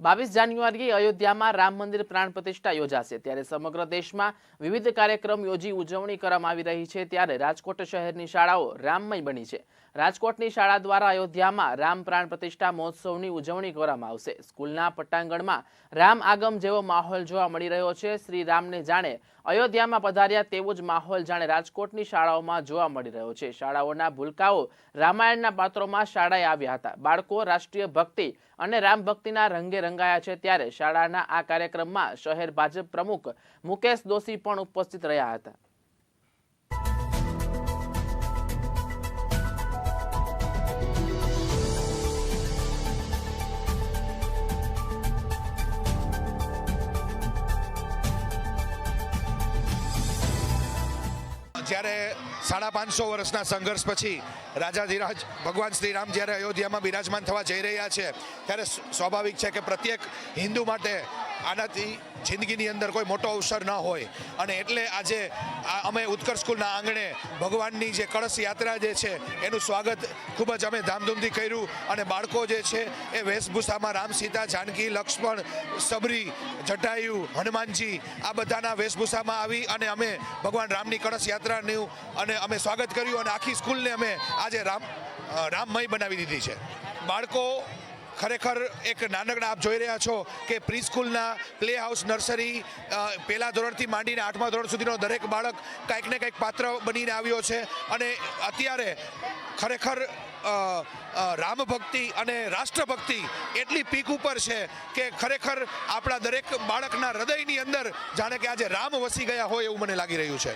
બાવીસ જાન્યુઆરીએ અયોધ્યામાં રામ મંદિર પ્રાણ પ્રતિષ્ઠા યોજાશે. ત્યારે સમગ્ર દેશમાં વિવિધ કાર્યક્રમ યોજી ઉજવણી કરવામાં આવી રહી છે. ત્યારે રાજકોટ શહેરની શાળાઓ રામમય બની છે. રાજકોટની શાળા દ્વારા અયોધ્યામાં રામ પ્રાણ પ્રતિષ્ઠા મહોત્સવની ઉજવણી કરવામાં આવશે. સ્કૂલના પટાંગણમાં રામ આગમ જેવો માહોલ જોવા મળી રહ્યો છે. શ્રી રામને જાણે અયોધ્યામાં પધાર્યા તેવો જ માહોલ જાણે રાજકોટની શાળાઓમાં જોવા મળી રહ્યો છે. શાળાઓના ભૂલકાઓ રામાયણના પાત્રોમાં શાળાએ આવ્યા હતા. બાળકો રાષ્ટ્રીય ભક્તિ અને રામ ભક્તિના રંગે રંગાયા છે ત્યારે શાળાના આ કાર્યક્રમમાં શહેર ભાજપ પ્રમુખ મુકેશ દોશી પણ ઉપસ્થિત રહ્યા હતા. જ્યારે સાડા પાંચસો વર્ષના સંઘર્ષ પછી રાજાધિરાજ ભગવાન શ્રી રામ જ્યારે અયોધ્યામાં બિરાજમાન થવા જઈ રહ્યા છે, ત્યારે સ્વાભાવિક છે કે પ્રત્યેક હિન્દુ માટે આનાથી જિંદગીની અંદર કોઈ મોટો અવસર ન હોય. અને એટલે આજે અમે ઉત્કર્ષ સ્કૂલના આંગણે ભગવાનની જે કળશ યાત્રા જે છે, એનું સ્વાગત ખૂબ જ અમે ધામધૂમથી કર્યું. અને બાળકો જે છે, એ વેશભૂષામાં રામ સીતા, જાનકી, લક્ષ્મણ, સબરી, જટાયુ, હનુમાનજી, આ બધાના વેશભૂષામાં આવી અને અમે ભગવાન રામની કળશ યાત્રાનું અને અમે સ્વાગત કર્યું. અને આખી સ્કૂલને અમે આજે રામ રામમય બનાવી દીધી છે. બાળકો ખરેખર એક નાનકડા આપ જોઈ રહ્યા છો કે પ્રી સ્કૂલના પ્લે હાઉસ નર્સરી પહેલા ધોરણથી માંડીને આઠમા ધોરણ સુધીનો દરેક બાળક કંઈક ને કંઈક પાત્ર બનીને આવ્યો છે અને અત્યારે ખરેખર રામ ભક્તિ અને રાષ્ટ્રભક્તિ એટલી પીક ઉપર છે કે ખરેખર આપણા દરેક બાળકના હૃદયની અંદર જાણે કે આજે રામ વસી ગયા હોય એવું મને લાગી રહ્યું છે.